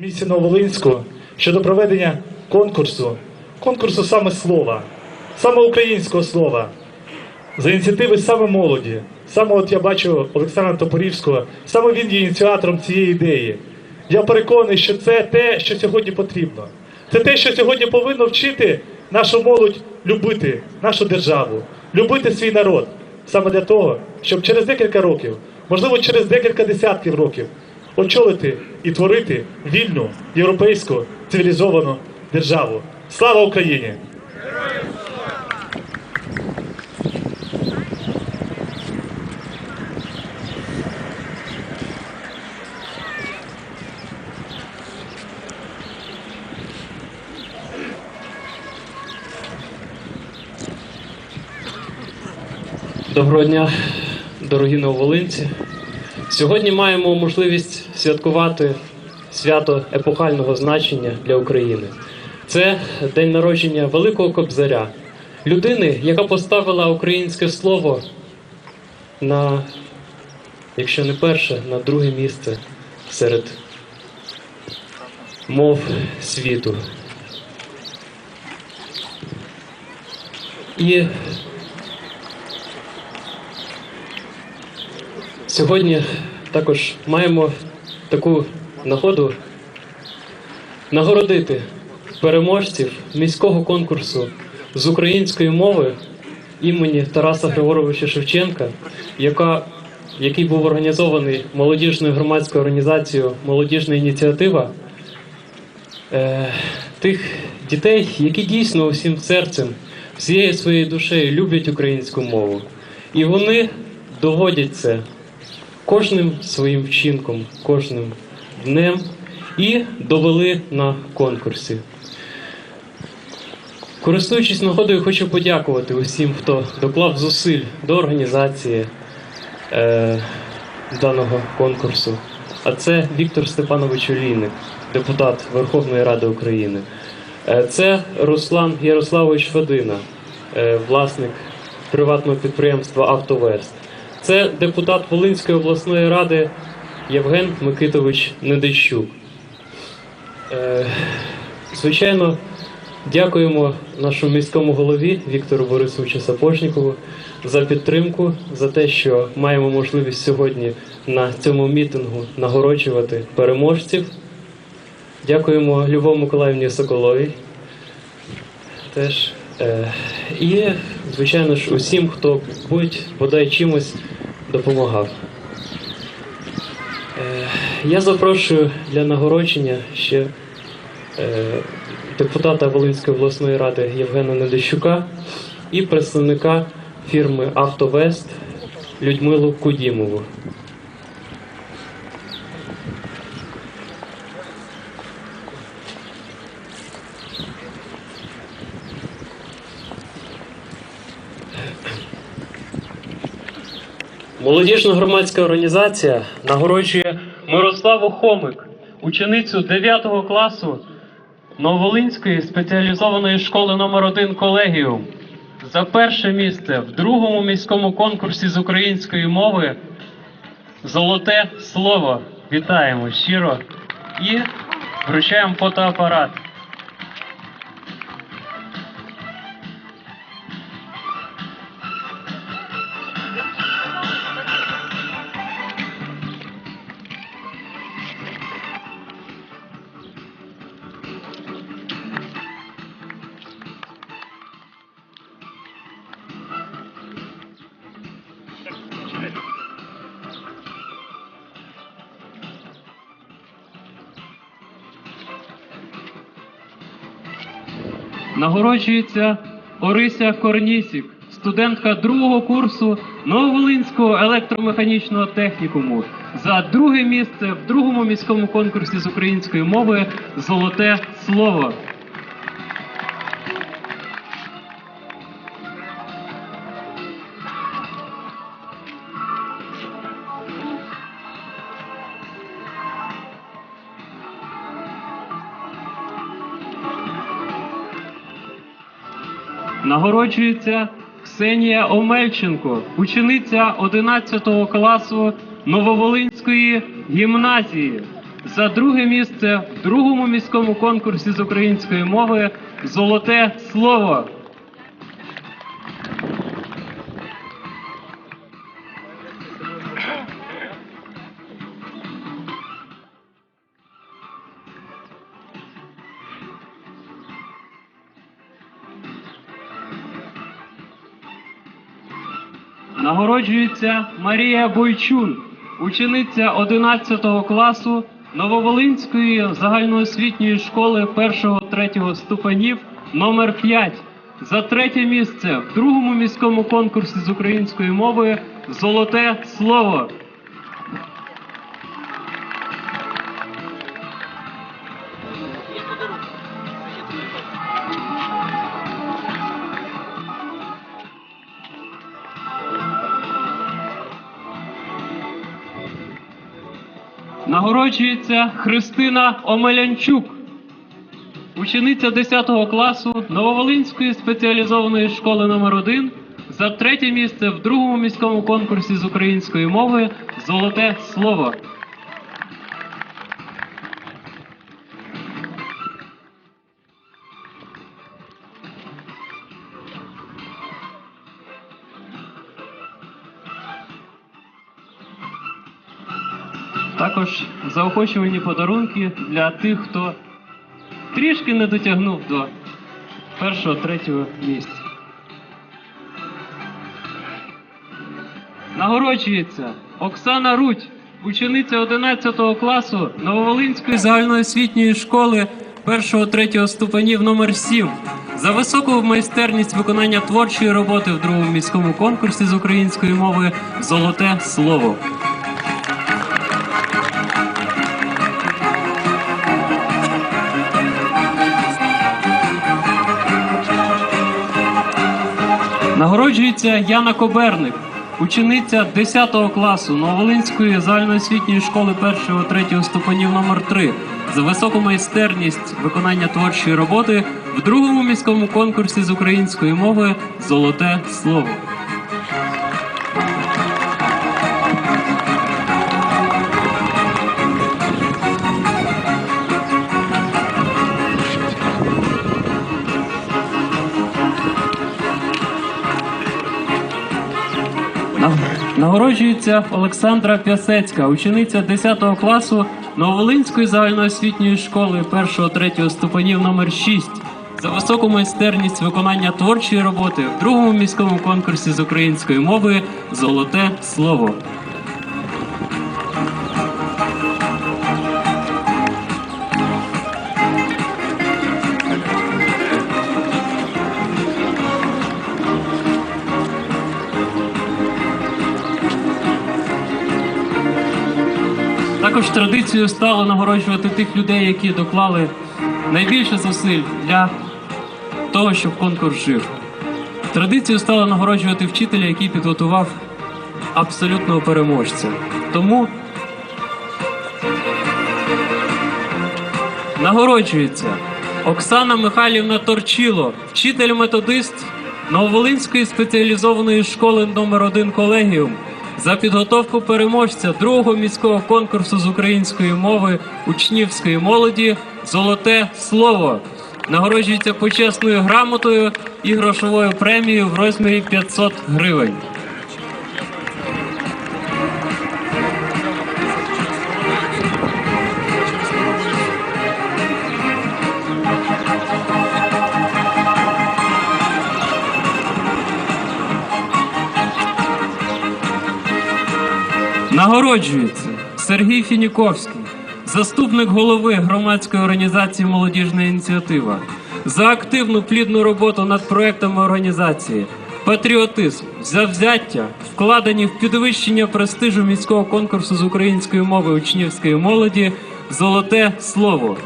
місті Новолинську щодо проведення конкурсу, конкурсу саме слова, саме українського слова, за ініціативи саме молоді. Саме от я бачу Олександра Топорівського, саме він є ініціатором цієї ідеї. Я переконаний, що це те, що сьогодні потрібно. Це те, що сьогодні повинно вчити нашу молодь любити нашу державу, любити свій народ. Саме для того, щоб через декілька років, можливо, через декілька десятків років, очолити і творити вільну європейську цивілізовану державу. Слава Україні! Доброго дня, дорогі нововолинці. Сьогодні маємо можливість святкувати свято епохального значення для України. Це день народження Великого Кобзаря, людини, яка поставила українське слово на, якщо не перше, на друге місце серед мов світу. І Сьогодні також маємо таку нагоду нагородити переможців міського конкурсу з української мови імені Тараса Григоровича Шевченка, яка, який був організований молодіжною громадською організацією Молодіжна ініціатива е, тих дітей, які дійсно усім серцем, всією своєю душею люблять українську мову. І вони доводять це кожним своїм вчинком, кожним днем і довели на конкурсі. Користуючись нагодою, хочу подякувати усім, хто доклав зусиль до організації е, даного конкурсу. А це Віктор Степанович Олійник, депутат Верховної Ради України. Е, це Руслан Ярославович Федина, е, власник приватного підприємства Автовест. Це депутат Волинської обласної ради Євген Микитович Недищук. Е, звичайно, дякуємо нашому міському голові Віктору Борисовичу Сапожнікову за підтримку, за те, що маємо можливість сьогодні на цьому мітингу нагороджувати переможців. Дякуємо Любов Миколаївні Соколовій. Теж. Е, і, звичайно ж, усім, хто будь бодай чимось допомагав. Е, я запрошую для нагородження ще е, депутата Волинської обласної ради Євгена Недищука і представника фірми Автовест Людмилу Кудімову. Молодіжна громадська організація нагороджує Мирославу Хомик, ученицю 9 класу Нововолинської спеціалізованої школи номер 1 колегіум. За перше місце в другому міському конкурсі з української мови Золоте слово. Вітаємо щиро і вручаємо фотоапарат. Нагороджується Орися Корнісік, студентка другого курсу Нововолинського електромеханічного технікуму за друге місце в другому міському конкурсі з української мови Золоте слово. Нагороджується Ксенія Омельченко, учениця 11 класу Нововолинської гімназії За друге місце в другому міському конкурсі з української мови Золоте слово. Нагороджується Марія Бойчун, учениця 11 класу Нововолинської загальноосвітньої школи 1-3 ступенів номер 5 за третє місце в другому міському конкурсі з української мови Золоте слово. Нагороджується Христина Омелянчук, учениця 10 класу Нововолинської спеціалізованої школи номер 1 за третє місце в другому міському конкурсі з української мови Золоте слово. Також заохочувальні подарунки для тих, хто трішки не дотягнув до першого, третього місця. Нагороджується Оксана Рудь, учениця 11 класу Нововолинської загальноосвітньої школи 1-3 ступенів номер 7 за високу майстерність виконання творчої роботи в другому міському конкурсі з української мови Золоте слово. Нагороджується Яна Коберник, учениця 10 класу Нововолинської загальноосвітньої школи 1-3 ступенів номер 3 за високу майстерність виконання творчої роботи в другому міському конкурсі з української мови Золоте слово. Нагороджується Олександра Пясецька, учениця 10 класу Новолинської загальноосвітньої школи 1-3 ступенів номер 6 за високу майстерність виконання творчої роботи в другому міському конкурсі з української мови Золоте слово. Традицією стало нагороджувати тих людей, які доклали найбільше зусиль для того, щоб конкурс жив. Традицією стало нагороджувати вчителя, який підготував абсолютного переможця. Тому нагороджується Оксана Михайлівна Торчило, вчитель-методист Нововолинської спеціалізованої школи номер 1 колегіум за підготовку переможця другого міського конкурсу з української мови учнівської молоді Золоте слово. Нагороджується почесною грамотою і грошовою премією в розмірі 500 гривень. Нагороджується Сергій Фініковський, заступник голови громадської організації Молодіжна ініціатива, за активну плідну роботу над проектами організації, патріотизм, завзяття, вкладені в підвищення престижу міського конкурсу з української мови учнівської молоді Золоте слово.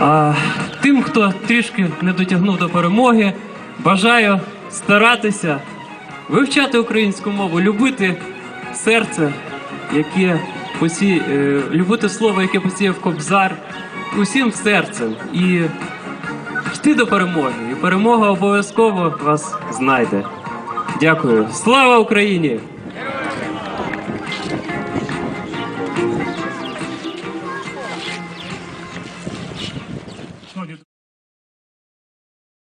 А тим, хто трішки не дотягнув до перемоги, бажаю старатися вивчати українську мову, любити серце, яке посі... е, любити слово, яке посіяв Кобзар, усім серцем і йти до перемоги. І перемога обов'язково вас знайде. Дякую. Слава Україні!